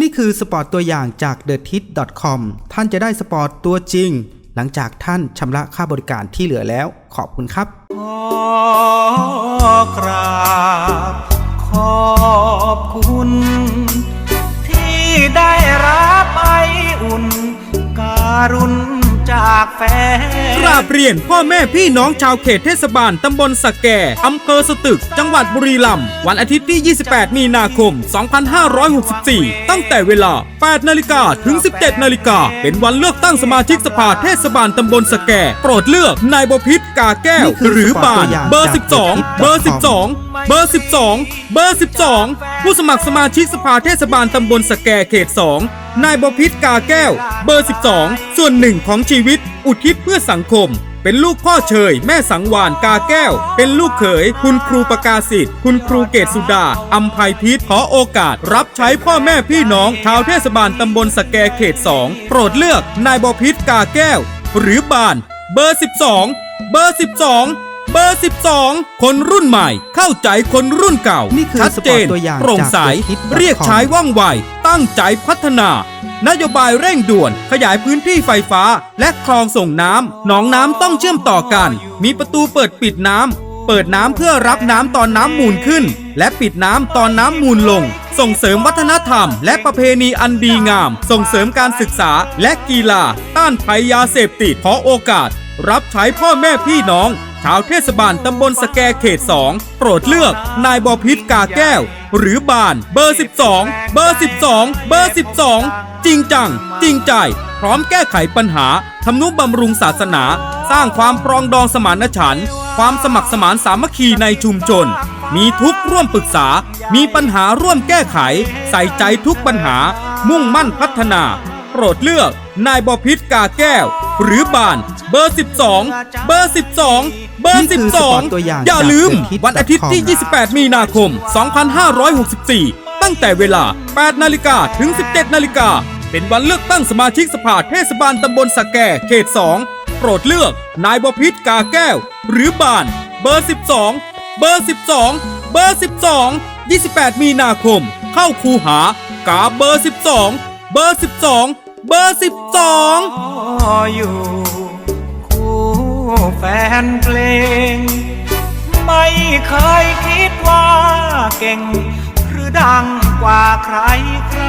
นี่คือสปอร์ตตัวอย่างจาก t h e t i t c o m ท่านจะได้สปอร์ตตัวจริง หลังจากท่านชำระค่าบริการที่เหลือแล้ว ขอบคุณครับขอกราบขอบคุณ ที่ได้รับไออุ่นการุณ จากแฟนกราบเรียนพ่อแม่พี่น้องชาวเขตเทศบาลตำบลสะแกอำเภอสตึก จังหวัดบุรีรัมย์วันอาทิตย์ที่ 28 มีนาคม 2564 ตั้งแต่เวลา 8 นาฬิกาถึง 17 นาฬิกา เป็นวันเลือกตั้งสมาชิกสภาเทศบาลตำบลสะแกโปรดเลือกนายบพิษกาแก้วนี่คือหรือบานสปอร์ตตัวอย่างเบอร์จาก12 เบอร์ 12 เบอร์ 12 เบอร์ 12 ผู้สมัครสมาชิกสภาเทศบาลตำบลสะแกเขต 2 นายบพิษกาแก้ว เบอร์ 12 ส่วนหนึ่งของชีวิต อุทิศเพื่อสังคม เป็นลูกพ่อเชย แม่สังวานกาแก้ว เป็นลูกเขย คุณครูประกาศิษฐ์คุณครูเกตสุดาอัมภัยพิษขอโอกาส รับใช้พ่อแม่พี่น้องชาวเทศบาลตำบลสแกเขต 2 โปรดเลือกนายบพิษกาแก้ว หรือบาน เบอร์ 12 เบอร์ 12 เบอร์ 12 คนรุ่นใหม่ เข้าใจคนรุ่นเก่า นี่คือชัดเจนสปอร์ตตัวอย่างโปร่งใส จาก The Hit.com เรียกใช้ว่องไว ตั้งใจพัฒนา นโยบายเร่งด่วน ขยายพื้นที่ไฟฟ้า และคลองส่งน้ำหนองน้ำต้องเชื่อมต่อกัน มีประตูเปิดปิดน้ำ เปิดน้ำเพื่อรับน้ำตอนน้ำมูลขึ้น และปิดน้ำตอนน้ำมูลลง ส่งเสริมวัฒนธรรม และประเพณีอันดีงาม ส่งเสริมการศึกษาและกีฬา ต้านภัยยาเสพติดขอโอกาส รับใช้พ่อแม่พี่น้องชาวเทศบาลตำบลสแกเขต 2 โปรดเลือก นายบอพิษกาแก้ว หรือบานเบอร์ 12 เบอร์ 12 เบอร์ 12 จริงจัง จริงใจ พร้อมแก้ไขปัญหาทำนุบำรุงศาสนา สร้างความปรองดองสมานฉันท์ความสมัครสมานสามัคคีในชุมชน มีทุกข์ร่วมปรึกษา มีปัญหาร่วมแก้ไข ใส่ใจทุกปัญหา มุ่งมั่นพัฒนา โปรดเลือก นายบอพิษกาแก้ว หรือบานเบอร์ 12 เบอร์ 12 เบอร์ นี่คือสปอร์ตตัวอย่าง12 อย่าลืม จาก The Hit.com วันอาทิตย์ที่ 28 มีนาคม 2564 ตั้งแต่เวลา 8 นาฬิกาถึง 17 นาฬิกา เป็นวันเลือกตั้งสมาชิกสภาเทศบาลตำบลสะแกเขต 2 โปรดเลือก นายบพิษกาแก้ว หรือบาน เบอร์ 12 เบอร์ 12 เบอร์ 12 28 มีนาคม เข้าคูหากาเบอร์ 12 เบอร์ 12 เบอร์ 12ขออยู่คู่แฟนเพลง ไม่เคยคิดว่าเก่ง หรือดังกว่าใครใคร